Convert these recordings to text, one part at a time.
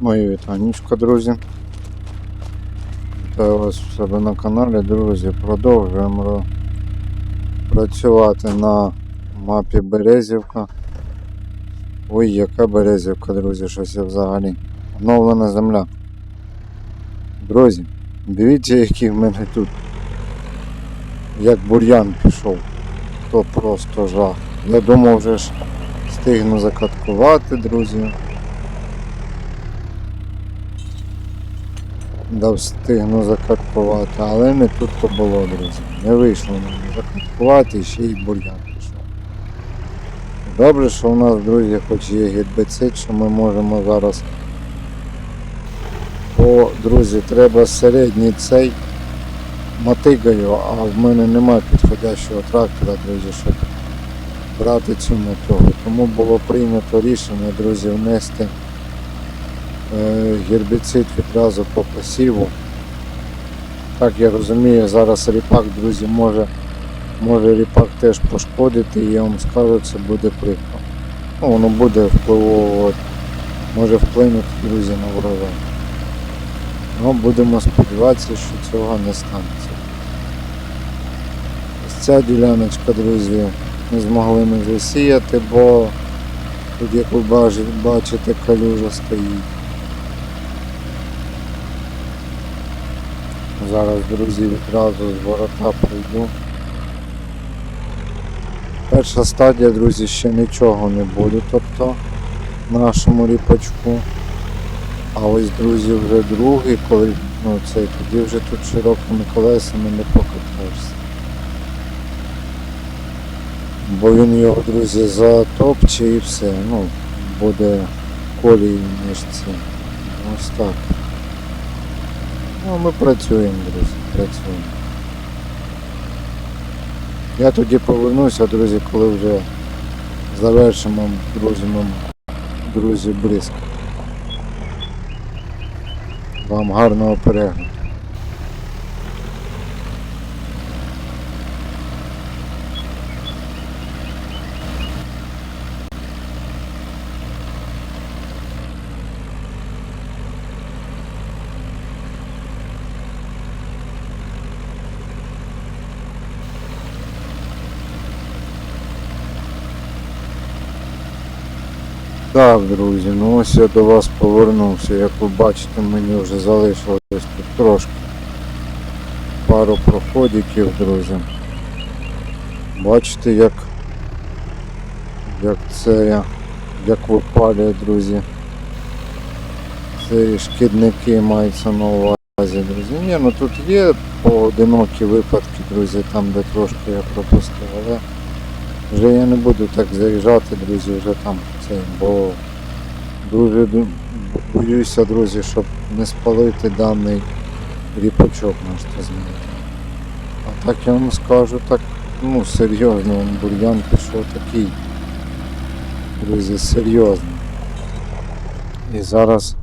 Мої вітанечка, друзі. Вітаю вас в себе на каналі, друзі. Продовжуємо працювати на мапі Березівка. Ой, яка Березівка, друзі, щось я взагалі. Оновлена земля. Друзі, дивіться, який в мене тут. Як бур'ян пішов. То просто жах. Я думав вже ж встигну закаткувати, друзі. Да встигну закаткувати, але не тут то було, друзі. Не вийшло мені закаткувати, ще й бур'ян пішов. Добре, що у нас, друзі, хоч є гербіцид, що ми можемо зараз. Бо, друзі, треба середній цей мотигаю, а в мене немає підходящого трактора, друзі, щоб брати цю мотогу. Тому було прийнято рішення, друзі, внести гербіцид відразу по посіву. Так я розумію, зараз ріпак, друзі, може, може ріпак теж пошкодити, і я вам скажу, це буде прикро. Ну, воно буде впливовувати, може вплинути, друзі, на врожай. Ну, будемо сподіватися, що цього не станеться. Ось ця діляночка, друзі, не змогли ми засіяти, бо тут, як ви бачите, калюжа стоїть. Зараз, друзі, відразу з ворота прийду. Перша стадія, друзі, ще нічого не буде, тобто в нашому ріпачку. А ось, друзі, вже другий, коли ну, цей, тоді вже тут широкими колесами не покатаєшся. Бо він його, друзі, затопче і все. Ну, буде колії між цим. Ось так. Ну, ми працюємо, друзі, працюємо. Я тоді повернуся, друзі, коли вже завершимо, друзі, друзі, близько. Вам гарного перегляду. Так, друзі, ну ось я до вас повернувся. Як ви бачите, мені вже залишилось тут трошки пару проходиків, друзі. Бачите, як, як це я- як випалює, друзі. Це шкідники маються на увазі, друзі. Ні, ну тут є поодинокі випадки, друзі, там де трошки я пропустив, але вже я не буду так заїжджати, друзі, вже там це, бо дуже боюся, друзі, щоб не спалити даний ріпачок наш та змінити. А так я вам скажу, так, ну, серйозно, бур'ян пішов такий. Друзі, серйозно. І зараз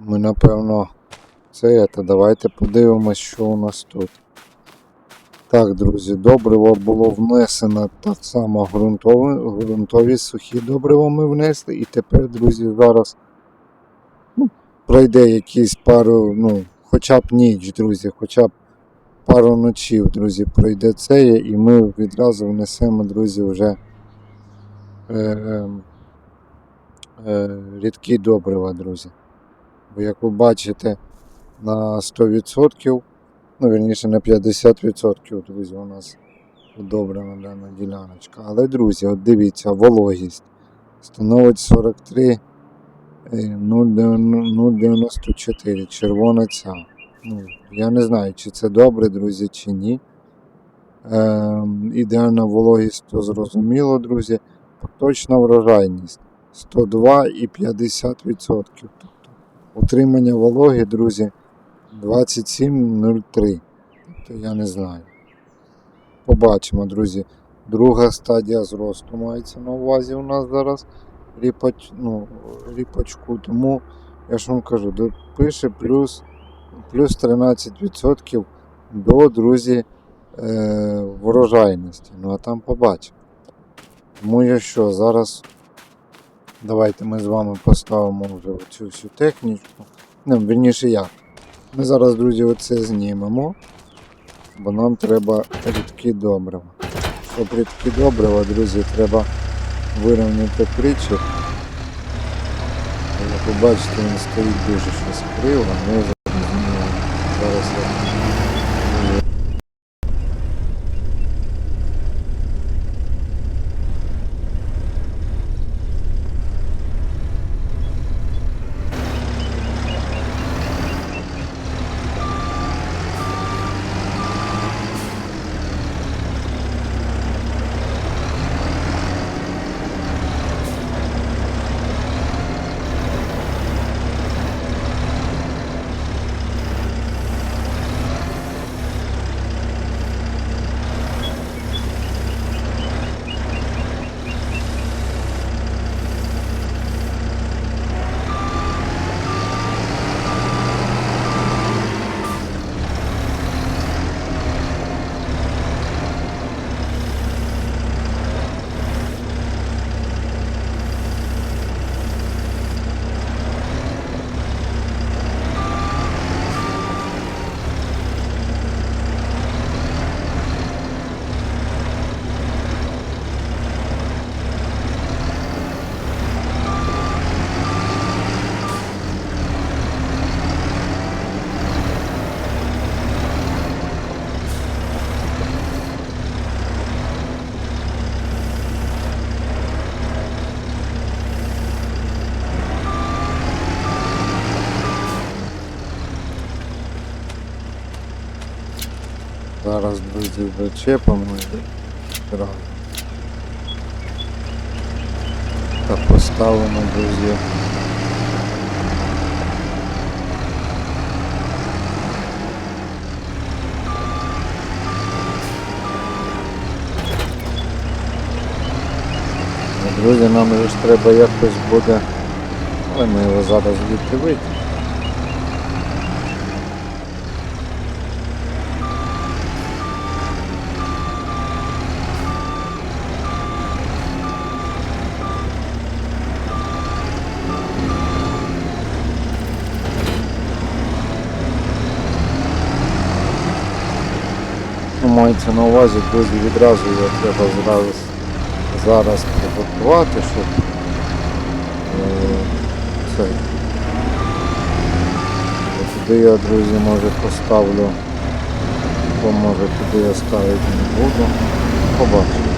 ми напевно це, то давайте подивимось, що у нас тут. Так, друзі, добриво було внесено так само ґрунтові, ґрунтові сухі добрива ми внесли. І тепер, друзі, зараз ну, пройде якісь пару, ну, хоча б ніч, друзі, хоча б пару ночів, друзі, пройде це, і ми відразу внесемо, друзі, вже е, е, е, рідкі добрива, друзі. Бо як ви бачите, на 100%, ну, вірніше на 50%, друзі, у нас удобрена дана діляночка. Але, друзі, от дивіться, вологість становить 43 е, 0,94. Червона ця. Ну, я не знаю, чи це добре, друзі, чи ні. Ем, ідеальна вологість, то зрозуміло, друзі. Точна врожайність 102,50%. Тобто утримання вологи, друзі, 27,03. Тобто я не знаю. Побачимо, друзі. Друга стадія зросту мається на увазі у нас зараз ріпач, ну, ріпачку. Тому я ж вам кажу, пише плюс, плюс 13% до, друзі, е, врожайності. Ну а там побачимо. Тому я що, зараз Давайте ми з вами поставимо вже оцю всю техніку. Ну, верніше як. Ми зараз, друзі, оце знімемо, бо нам треба рідкі добрива. Щоб рідкі добрива, друзі, треба вирівняти притчу. Як ви бачите, він стоїть дуже щось криво, ми зараз змінюємо. Зараз я Зараз, друзі, зачепимо і одразу. Та поставимо, друзі. Друзі, нам же ж треба якось буде. Але ми його зараз звідти мається на увазі, друзі, відразу його треба зразу, зараз приготувати, щоб це. цей. Туди я, друзі, може поставлю, бо може туди я ставити не буду. Побачимо.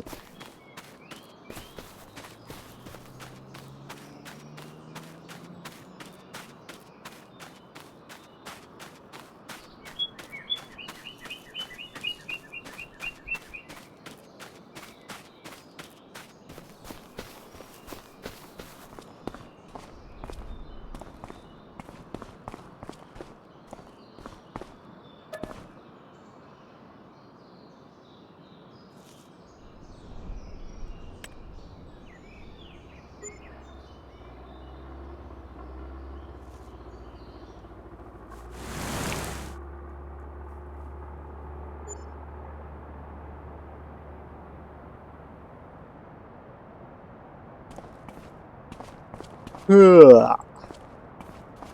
out.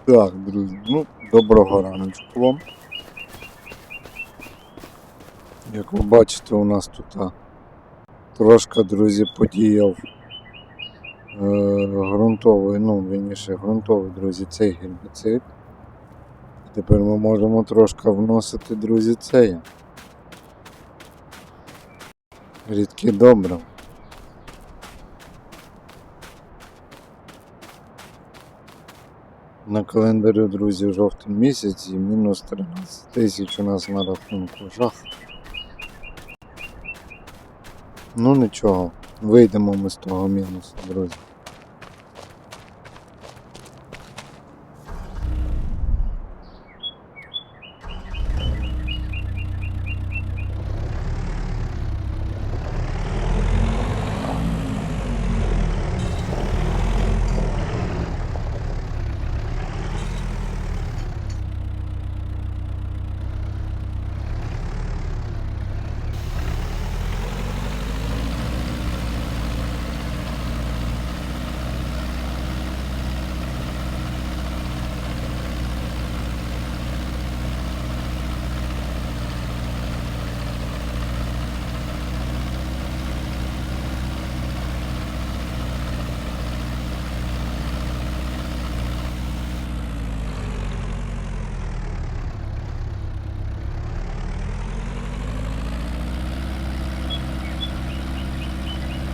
Так, друзі, ну, доброго раночку вам. Як ви бачите, у нас тут а, трошки, друзі, подіяв е, ґрунтовий, ну, вірніше, ґрунтовий, друзі, цей гербіцид. Тепер ми можемо трошки вносити, друзі, цей. Рідкі добрива. На календарю, друзі, жовтий місяць і мінус 13 тисяч у нас на рахунку. Жах. Ну нічого, вийдемо ми з того мінусу, друзі.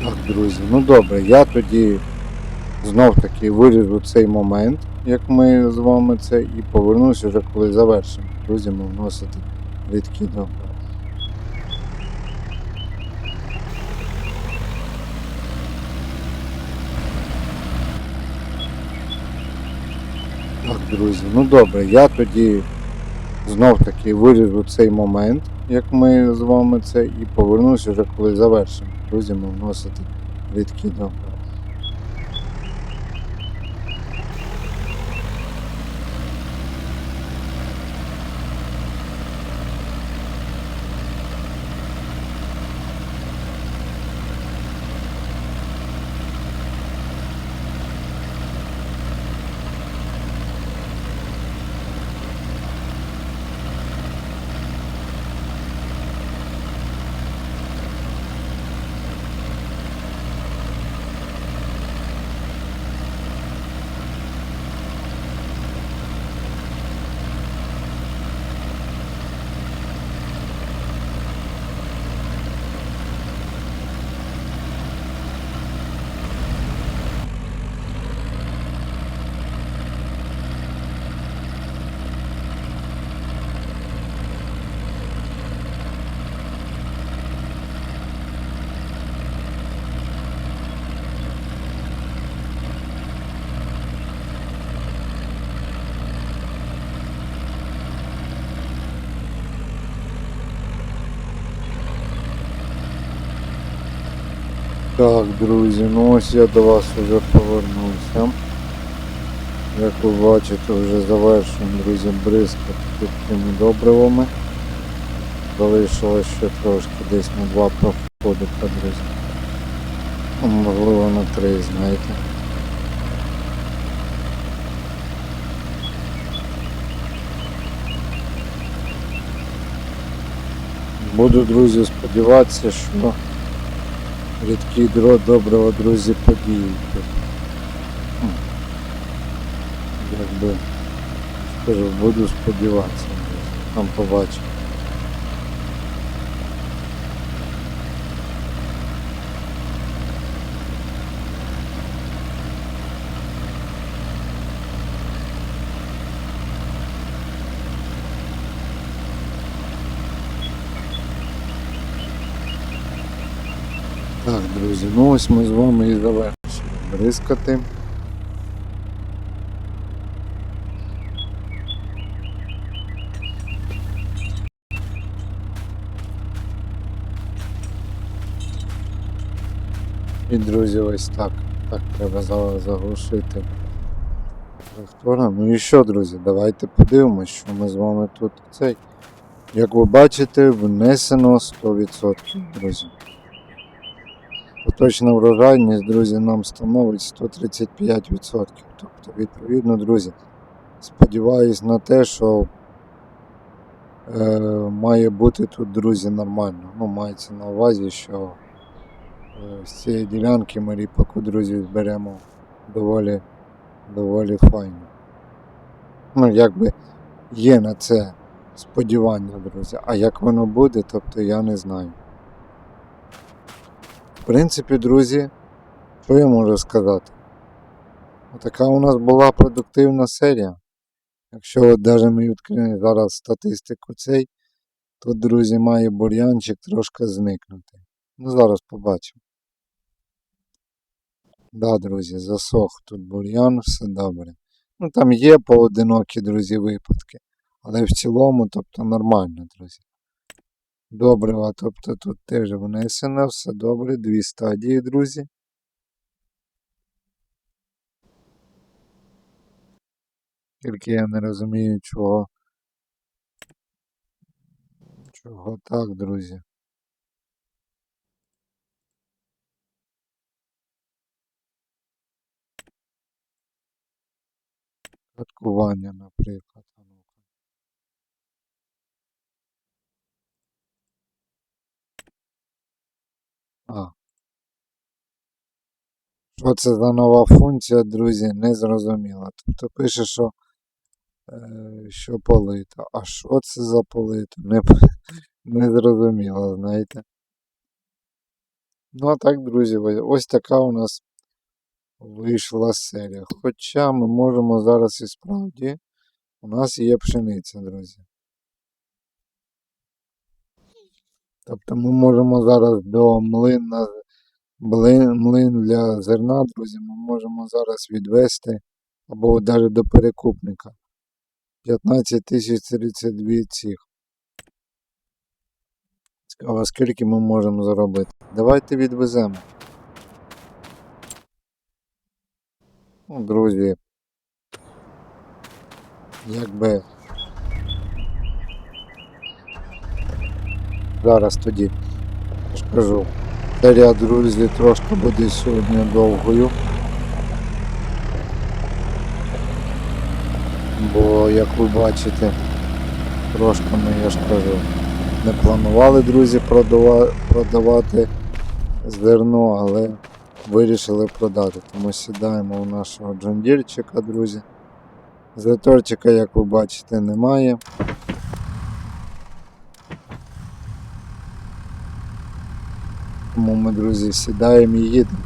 Так, друзі, ну добре, я тоді знов таки виріжу цей момент, як ми з вами це, і повернусь вже коли завершимо. Друзі, ми вносити рідкі добре. Так, друзі, ну добре, я тоді знов таки виріжу цей момент, як ми з вами це, і повернусь вже коли завершимо. Друзі, ми вносити рідкі добре. Так, друзі, ну ось я до вас вже повернувся. Як ви бачите, вже завершуємо, друзі, бризкати такими добривами. Залишилось ще трошки десь на два проходи, друзі. Ну, Можливо на три, знаєте. Буду, друзі, сподіватися, що рідкий дрот доброго, друзі, подіють. тут. М. Якби скажу, буду сподіватися, друзі. Там побачимо. Ну ось ми з вами і завершили бризкати. І друзі, ось так. Так треба за- заглушити трактора. Ну і що, друзі, давайте подивимось, що ми з вами тут цей. Як ви бачите, внесено 100%, друзі. Поточна врожайність, друзі, нам становить 135%. Тобто, відповідно, друзі, сподіваюсь на те, що е, має бути тут, друзі, нормально. Ну, мається на увазі, що е, з цієї ділянки ми ріпаку, друзі, зберемо доволі, доволі файно. Ну, якби є на це сподівання, друзі. А як воно буде, тобто я не знаю. В принципі, друзі, що я можу сказати? Така у нас була продуктивна серія. Якщо навіть ми відкриємо зараз статистику цей, то, друзі, має бур'янчик трошки зникнути. Ну, зараз побачимо. Да, друзі, засох тут бур'ян, все добре. Ну там є поодинокі, друзі, випадки. Але в цілому, тобто нормально, друзі. Добрива, тобто тут теж внесено, все добре, дві стадії, друзі. Тільки я не розумію, чого. Чого так, друзі. Каткування, наприклад. А Що це за нова функція, друзі, не зрозуміло. Тобто пише, що, е, що полито. А що це за полито? Не, не зрозуміло, знаєте. Ну а так, друзі, ось така у нас вийшла серія. Хоча ми можемо зараз і справді, у нас є пшениця, друзі. Тобто ми можемо зараз до млина, млин для зерна, друзі, ми можемо зараз відвести або навіть до перекупника. 15 тисяч 32 цих. Цікаво, скільки ми можемо заробити. Давайте відвеземо. Ну, друзі. Якби. Зараз тоді. Ж. Серія, друзі, трошки буде сьогодні довгою. Бо, як ви бачите, трошки ми, я ж кажу, не планували, друзі, продавати зерно, але вирішили продати. Тому сідаємо у нашого джондірчика, друзі. Заторчика, як ви бачите, немає. Тому ми, друзі, сідаємо і їдемо.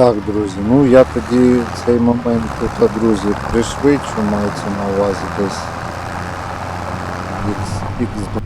Так, друзі, ну я тоді цей момент тут, друзі, пришвидшу, мається на увазі десь X, X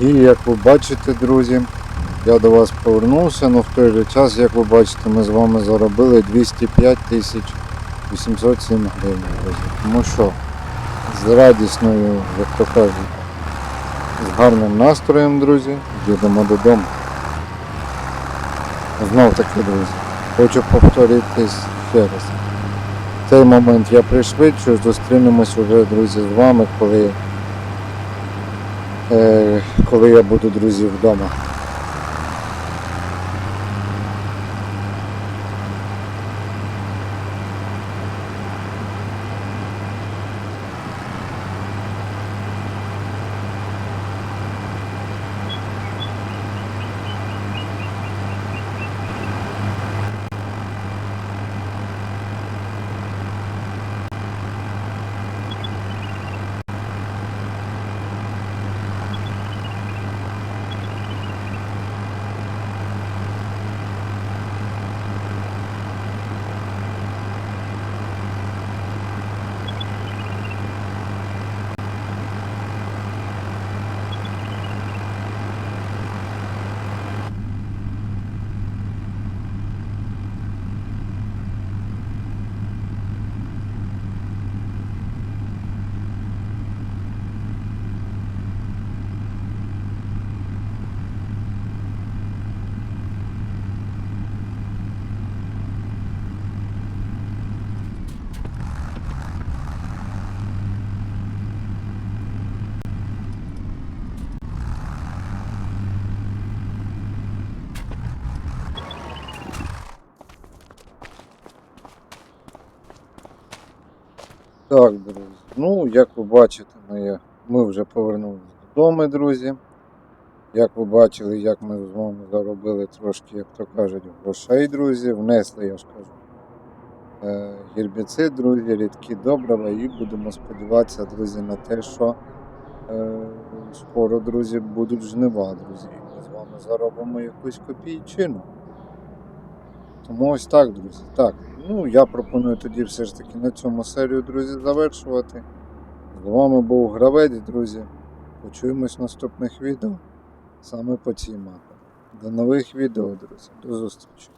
І як ви бачите, друзі, я до вас повернувся, але в той же час, як ви бачите, ми з вами заробили 205 тисяч 807 гривень, друзі. Тому що з радісною, як то кажуть, з гарним настроєм, друзі, їдемо додому. Знов таки, друзі, хочу повторитись ще раз. В цей момент я пришвидшую, зустрінемось уже, друзі, з вами, коли, коли я буду, друзі, вдома. Так, друзі. Ну, як ви бачите, ми, ми вже повернулися додому, друзі. Як ви бачили, як ми з вами заробили трошки, як то кажуть, грошей, друзі. Внесли, я ж кажу, е, гербіцид, друзі, рідкі добрива, і будемо сподіватися, друзі, на те, що е, скоро, друзі, будуть жнива, друзі. І ми з вами заробимо якусь копійчину. Тому ось так, друзі. Так, ну я пропоную тоді все ж таки на цьому серію, друзі, завершувати. З вами був Гравець, друзі. Почуємось в наступних відео саме по цій мапі. До нових відео, друзі. До зустрічі.